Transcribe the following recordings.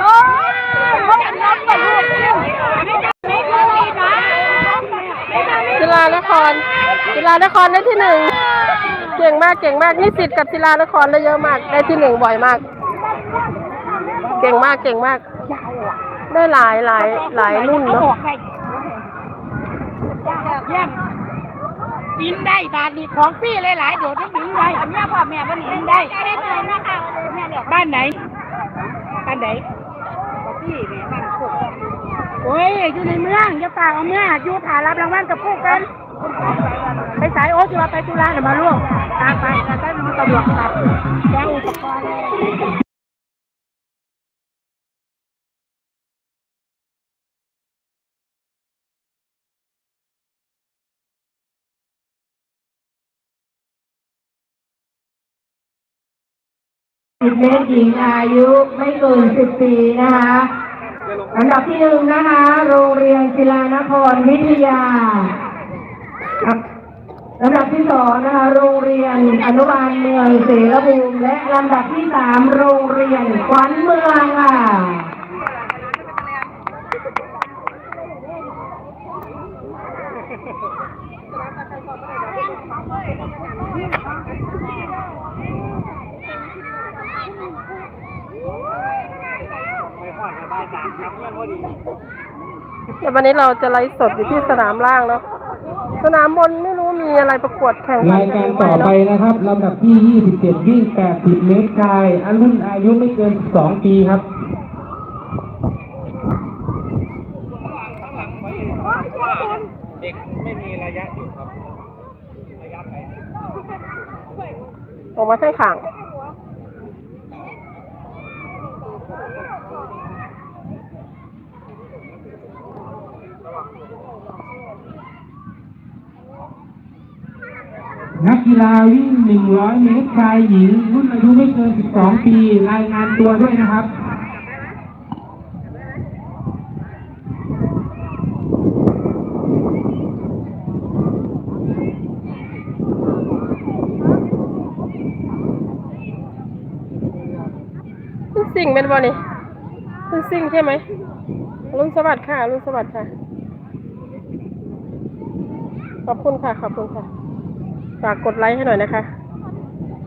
โอ้ยเขารักับลูกเนี่ยไม่เคยมีนะคยมีศิลานครศิลานครได้ที่หนึ่งเก่งมากเก่งมากนี่สิทธิ์กับศิลานครได้เยอะมาก ได้ที่หนึ่งบ่อยมาก เก่งมากเก่งมาก ได้หลายหลายหลายรุ่นเนาะแย่งกินได้บาทนี้ของพี่หลายๆเดี๋ยวต้องดึงไว้อันนี้พ่อแม่มันกินได้ได้เลยนะคะแม่เดี๋ยวบ้านไหน บ้านไหนพี่นี่ยบ้านโคกโอ้ยอยู่ในเมืองอย่าป่าเอาเมืองอยู่ถ่ายรับรางวัลกับพวกกันไปสายโอ๊ตจะมาไปตุลาเนี่ยมาล่วงตามไปแล้วก็มีตำรวจมาแจ้งอุปกรณ์ เลยสิบเมตรหญิงอายุไม่เกินสิบปีนะคะอันดับที่หนึ่งนะคะ โรงเรียนศิลานครวิทยาครับลำดับที่สองนะคะ โรงเรียนอนุบาลเมืองเสรภูมิและลำดับที่สามโรงเรียนขวัญเมืองค่ะ เพื่อนพอดีเดี๋ยววันนี้เราจะไลฟ์สดอยู่ที่สนามล่างเนาะสนามบนไม่รู้มีอะไรประกวดแข่งขัรายการต่อไปนะครับลำดับที่ 27 วิ่ง 80 เมตรชายอารุ่นอายุไม่เกิน12ปีครับเด็กไม่มีระยะอยู่ครับ ระยะไปออกมาข้างขาง นักกีฬาวิ่ง 100 เมตรชายหญิงรุ่นอายุไม่เกิน 12 ปี รายงานตัวด้วยนะครับรุ่นสิ่งเป็นบ่นี่รุ่นสิ่งใช่ไหมรุ่นสวัสดิ์ค่ะรุ่นสวัสดิ์ค่ะ ขอบคุณค่ะ ขอบคุณค่ะ ฝากกดไลค์ให้หน่อยนะคะ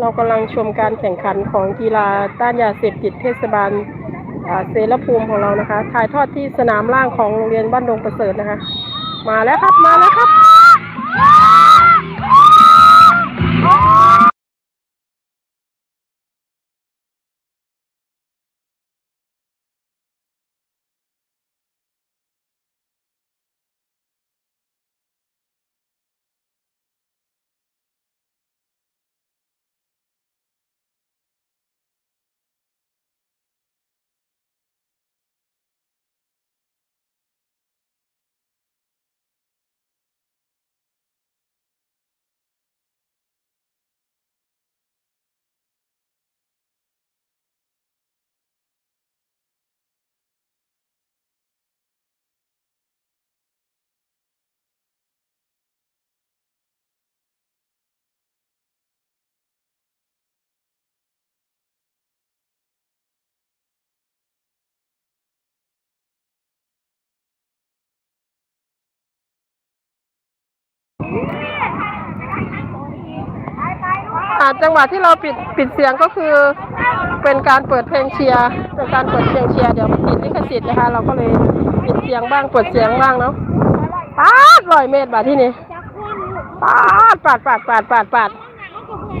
เรากำลังชมการแข่งขันของกีฬาต้านยาเสพติดเทศบาลเซรภูมิของเรานะคะ ถ่ายทอดที่สนามล่างของโรงเรียนบ้านดงประเสริฐนะคะ มาแล้วครับ มาแล้วครับ จังหวะที่เราปิดปิดเสียงก็คือเป็นการเปิดเพลงเชียร์เป็นการเปิดเพลงเชียร์เดี๋ยวมันติดลิขสิทธิ์นะคะ เราก็เลยปิดเสียงบ้างเปิดเสียงบ้างเนาะปาดร้อยเมตรบาทที่นี่ปาดปาดปาดปาดปาดปาด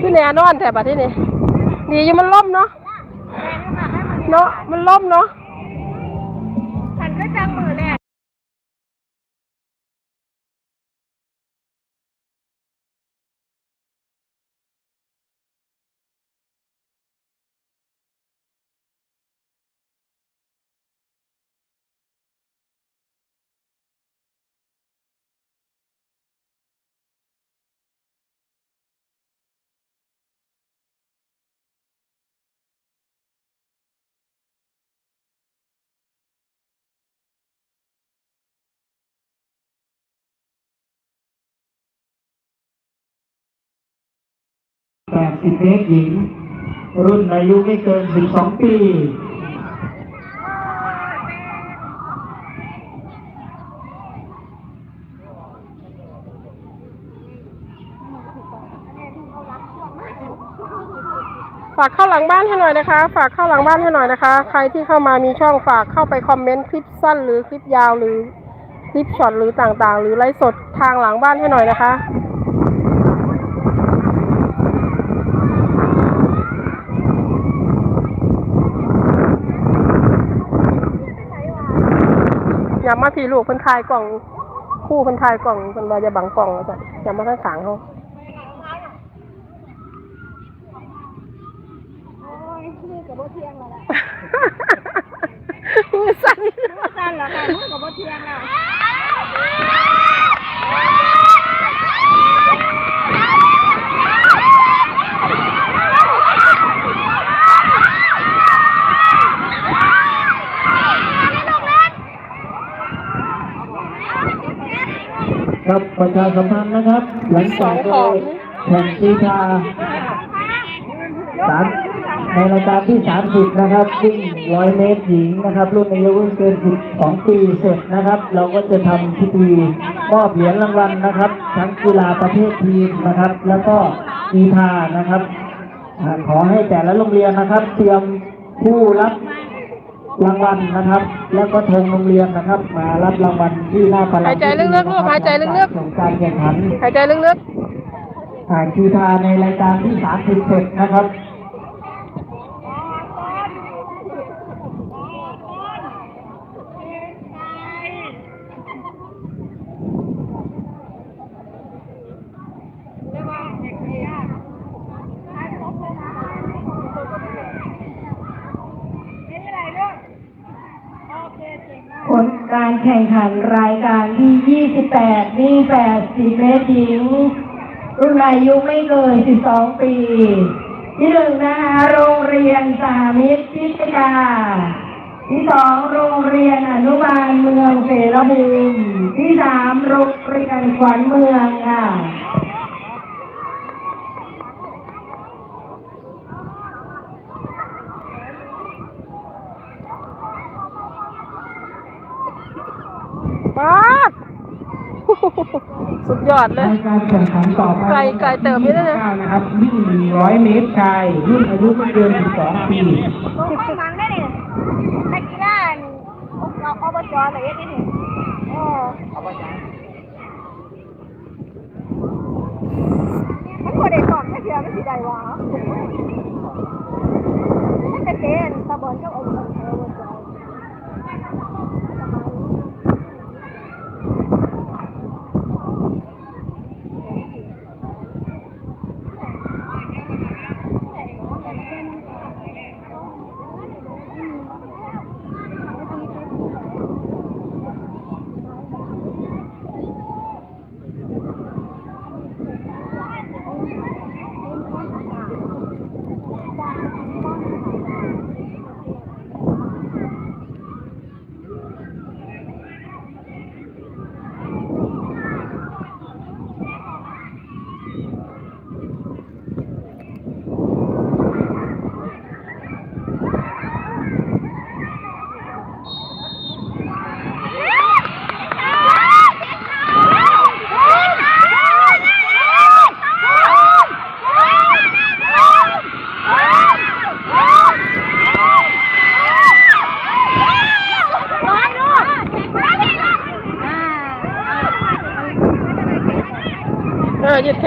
ที่แน่นอนแต่บาทที่นี่ดีอยู่มันล่มเนาะเนาะมันล่มเนาะ 80เมตรหญิง รุ่นอายุไม่เกิน 12 ปีฝากเข้าหลังบ้านให้หน่อยนะคะ ฝากเข้าหลังบ้านให้หน่อยนะคะ ใครที่เข้ามามีช่องฝากเข้าไปคอมเมนต์คลิปสั้นหรือคลิปยาวหรือคลิปช็อตหรือต่างๆ หรือไลฟ์สดทางหลังบ้านให้หน่อยนะคะ ย่ามาพี่ลูกเพิ่นทายกล่อง คู่เพิ่นทายกล่องเพิ่นว่าจะบังกล่องแล้วจ้ะอย่ามาข้างขางเขา มือสั่น นั่นแหละค่ะมือกับบ่เทียงแล้ว ครับประชาสัมพันธ์นะครับ หลังจากเราแข่งกีฬาสามในรายการที่ 30 นะครับวิ่งร้อยเมตรหญิงนะครับ รุ่นอายุเกิน12ปีเสร็จนะครับ เราก็จะทำพิธีมอบเหรียญรางวัลนะครับ ทั้งกีฬาประเภททีมนะครับ แล้วก็กีฬานะครับ ขอให้แต่ละโรงเรียนนะครับ เตรียมผู้รับ รางวัลนะครับ แล้วก็ธงโรงเรียนนะครับ มารับรางวัลที่หน้าประหายใจลึกๆลูกหายใจลึกๆของการแข่งขันหายใจลึกอ่ากีฬาในรายการที่30เสร็จนะครับ ผลการ แข่งขันรายการที่ 28วิ่ง80เมตรหญิง รุ่นอายุไม่เกิน 12 ปี ที่หนึ่งนะคะโรงเรียนสามิตรพิทยาที่สองโรงเรียนอนุบาลเมืองเสรภูมิที่สามโรงเรียนขวัญเมืองค่ะ ป๊าดสุดยอดเลยรายการแข่งขันต่อไปไกลไกลเติมไม่ได้เลย29นะครับวิ่ง100 เมตรชายรุ่นอายุไม่เกิน12 ปี ลงไม่มังได้ดินักกีฬาเราอบจอะไรอย่างนี้เออมันบ่ได้สอบแค่เดียวไม่สิได้วะมันเป็นเกณฑ์ตะบนกับอบจ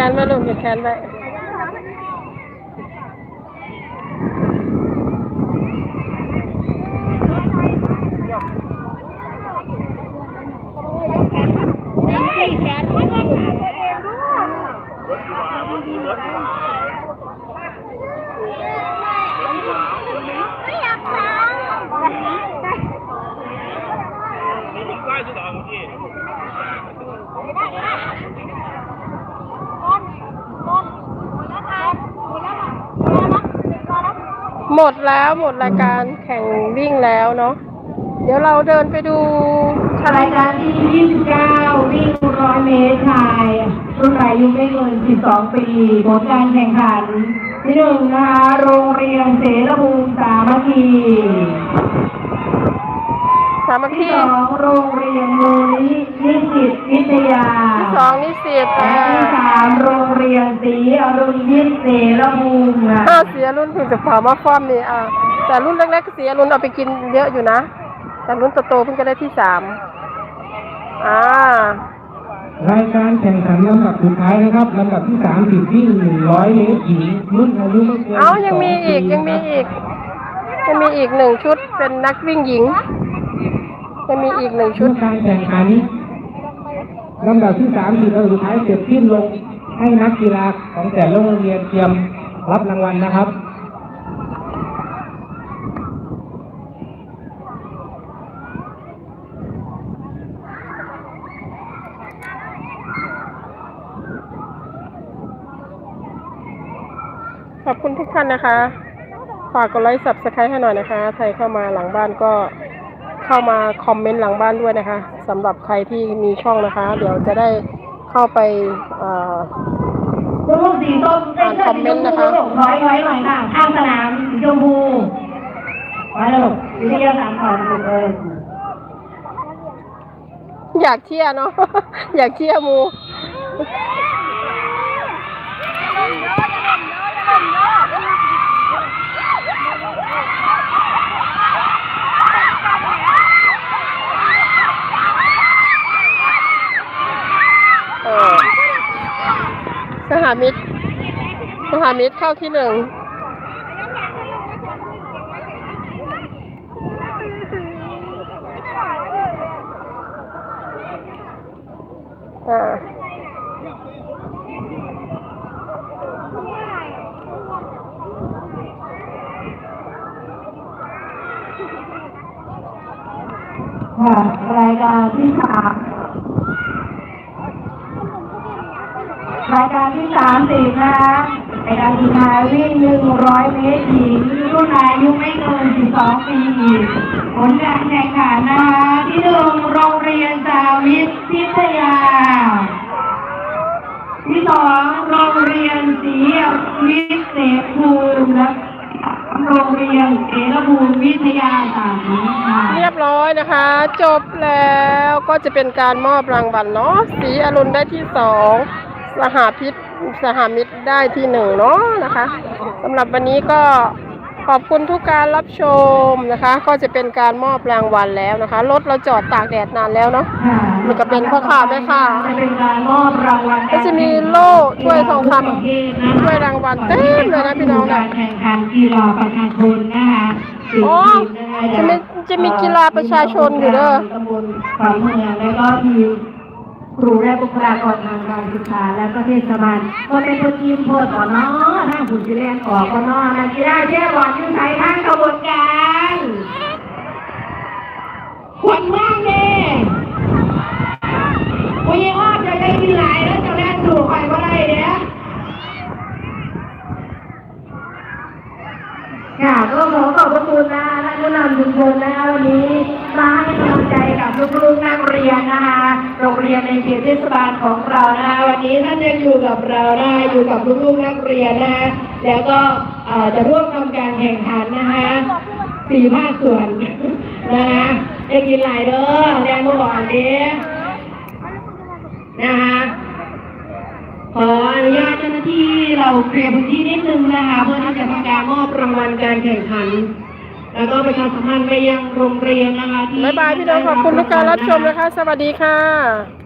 เออ หมดแล้วหมดรายการแข่งวิ่งแล้วเนาะเดี๋ยวเราเดินไปดูรายการที่ 29 วิ่ง100 เมตรชายรุ่นอายุไม่เกิน 12 ปีผลการแข่งขันที่หนึ่งนะคะโรงเรียนเสรภูมิสามัคคีามัคคีที่สองโรงเรียนมูลนิธิวิทยาที่สองนิสิตและอ่าที่สามโรงเรียนศรีอรุณยิเสรภูมิค่ะถ้าเสียรุ่นถึงจะเผามาฟ้อมนี่อ่าแต่รุ่นเล็กๆเสียรุ่นเอาไปกินเยอะอยู่นะ แต่รุ่นโตๆเพิ่งจะได้ที่สามอ่ารายการแข่งขันลำดับสุดท้ายนะครับลำดับที่สามสิบวิ่งหนึ่งร้อยเมตรหญิงรุ่นอายุไม่เกินเอายังมีอีก12ยังมีอีกยังมีอีกหนึ่งชุดเป็นนักวิ่งหญิง ยังมีอีกหนึ่งชุชุดดการแข่งขันลำดับที่สามสิบสุดท้ายเสร็จสิ้นลงให้นักกีฬาของแต่ละโรงเรียนเตรียมรับรางวัลนะครับขอบคุณทุกท่านนะคะ ฝากกดไลค์สับสไครต์ให้หน่อยนะคะ ใครเข้ามาหลังบ้านก็ เข้ามาคอมเมนต์หลังบ้านด้วยนะคะสำหรับใครที่มีช่องนะคะ เดี๋ยวจะได้เข้าไปเอ่อลูกสีส้มเส้นเลือดสีชมพูลูกถอยถอยหน่อยค่ะข้างสนามสีชมพูไว้แล้วลูกวิทยาศาสตร์ก่อนเอออยากเที่ยเนาะอยากเที่ยมู เออสห มิตรสหามิตรเข้าที่หนึ่งอ่าค่ะรายการที่สาม รายการที่สามสิบนะคะรายการสุดท้ายวิ่งหนึ่งร้อยเมตรหญิงรุ่นอายุไม่เกินสิบสองปีผลการแข่งขันนะคะที่หนึ่งโรงเรียนสาวิทพิทยา ที่สองโรงเรียนศรีวิเศษภูมิและโรงเรียนเสรภูมิวิทยาศาสตร์ค่ะ เรียบร้อยนะคะ จบแล้วก็จะเป็นการมอบรางวัลเนาะสีอรุณได้ที่สอง สหพิษสหมิตรได้ที่หนึ่งเนาะนะคะสำหรับวันนี้ก็ขอบคุณทุกการรับชมนะคะ ก็จะเป็นการมอบรางวัลแล้วนะคะรถเราจอดตากแดดนานแล้วเนาะมันก็เป็นพ่อค้าแม่ค้าจะเป็นการมอบรางวัลก็จะมีโล่ถ้วยทองคำถ้วยรางวัลเต็มเลยนะพี่น้องนะการแข่งขันกีฬาประชาชนนะคะโอ้จะมีจะมีกีฬาประชาชนอยู่เด้อตำบลฝ่ายเมืองแล้วก็ทีม ครูและบุคลากรทางการศึกษาและก็เทศบาลก็เป็นตัวทีมโพดก่อนเนาะทางหุ่นจีแลนออกก็เนาะนักกีฬาเชื่อบอลชื่อไทยทางกระบวนการขวัญมากเลยวันนี้อ้อจะได้กินหลายแล้วจะแล่นสู่ไปว่าไรเนี่ย ค่ะก็ขอขอบพระคุณนะท่านผู้นำชุมชนนะคะวันนี้มาให้กำลังใจกับลูกๆนักเรียนนะคะโรงเรียนในเขตเทศบาลของเรานะคะวันนี้ท่านยังอยู่กับเรานะคะอยู่กับลูกๆนักเรียนนะคะแล้วก็เอ่อจะร่วมทำการแข่งขันนะคะสี่ภาคส่วนนะคะจะกินหลายเด้อแดงเมื่อวานนี้นะคะ ขออนุญาตเจ้าหน้าที่เราเคลียร์พื้นที่นิดนึงนะคะเพื่อที่จะทำการมอบรางวัลการแข่งขัน แล้วก็ประชาสัมพันธ์ไปยังโรงเรียนนะคะที่บ๊ายบายพี่น้องขอบคุณทุกการรับชมนะคะ สวัสดีค่ะ